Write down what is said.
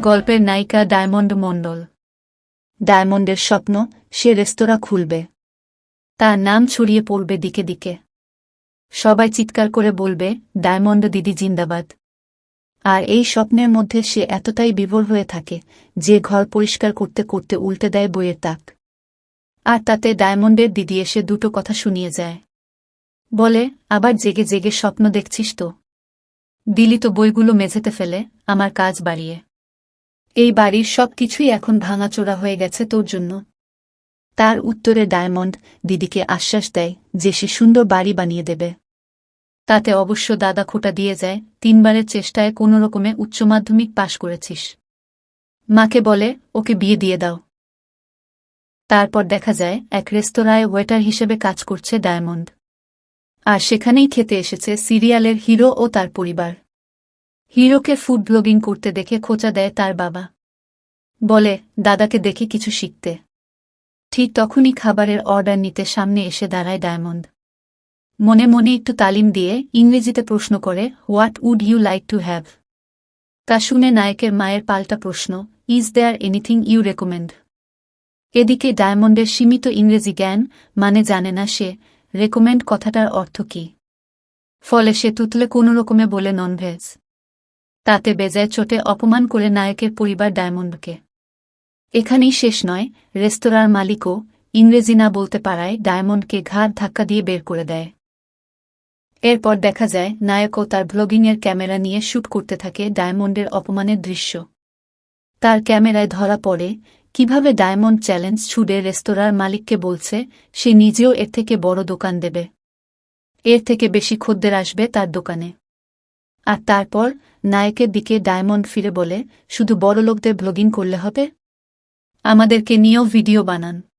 গল্পের নায়িকা ডায়মন্ড মণ্ডল। ডায়মন্ডের স্বপ্ন, সে রেস্তোরাঁ খুলবে। তার নাম ছড়িয়ে পড়বে দিকে দিকে। সবাই চিৎকার করে বলবে, ডায়মন্ড দিদি জিন্দাবাদ। আর এই স্বপ্নের মধ্যে সে এতটাই বিভোর হয়ে থাকে, যে ঘর পরিষ্কার করতে করতে উল্টে দেয় বইয়ের তাক। আর তাতে ডায়মন্ডের দিদি এসে দুটো কথা শুনিয়ে যায়। বলে, আবার জেগে জেগে স্বপ্ন দেখছিস তো? দিলি তো বইগুলো মেঝেতে ফেলে, আমার কাজ বাড়িয়ে। এই বাড়ির সব কিছুই এখন ভাঙাচোরা হয়ে গেছে তোর জন্য। তার উত্তরে ডায়মন্ড দিদিকে আশ্বাস দেয় যে সে সুন্দর বাড়ি বানিয়ে দেবে। তাতে অবশ্য দাদা খোটা দিয়ে যায়, তিনবারের চেষ্টায় কোনো রকমে উচ্চ মাধ্যমিক পাশ করেছিস। মাকে বলে, ওকে বিয়ে দিয়ে দাও। তারপর দেখা যায়, এক রেস্তোরাঁয় ওয়েটার হিসেবে কাজ করছে ডায়মন্ড। আর সেখানেই খেতে এসেছে সিরিয়ালের হিরো ও তার পরিবার। হিরোকে ফুড ব্লগিং করতে দেখে খোঁচা দেয় তার বাবা। বলে, দাদাকে দেখে কিছু শিখতে। ঠিক তখনই খাবারের অর্ডার নিতে সামনে এসে দাঁড়ায় ডায়মন্ড। মনে মনে একটু তালিম দিয়ে ইংরেজিতে প্রশ্ন করে, what would you like to have? তা শুনে নায়কের মায়ের পাল্টা প্রশ্ন, is there anything you recommend? এদিকে ডায়মন্ডের সীমিত ইংরেজি জ্ঞান মানে জানে না সে, রেকমেন্ড কথাটার অর্থ কি? ফলে সে তুতলে কোনো রকমে বলে, ননভেজ। তাতে বেজায় চোটে অপমান করে নায়কের পরিবার ডায়মন্ডকে। এখানেই শেষ নয়, রেস্তোরাঁর মালিকও ইংরেজি না বলতে পারায় ডায়মন্ডকে ঘাড় ধাক্কা দিয়ে বের করে দেয়। এরপর দেখা যায়, নায়কও তার ভ্লগিংয়ের ক্যামেরা নিয়ে শ্যুট করতে থাকে ডায়মন্ডের অপমানের দৃশ্য। তার ক্যামেরায় ধরা পড়ে, কীভাবে ডায়মন্ড চ্যালেঞ্জ ছুড়ে রেস্তোরাঁর মালিককে বলছে, সে নিজেও এর থেকে বড় দোকান দেবে। এর থেকে বেশি খদ্দের আসবে তার দোকানে। আর তারপর নায়কের দিকে ডায়মন্ড ফিরে বলে, শুধু বড় লোকদের ব্লগিং করলে হবে? আমাদেরকে নিয়েও ভিডিও বানান।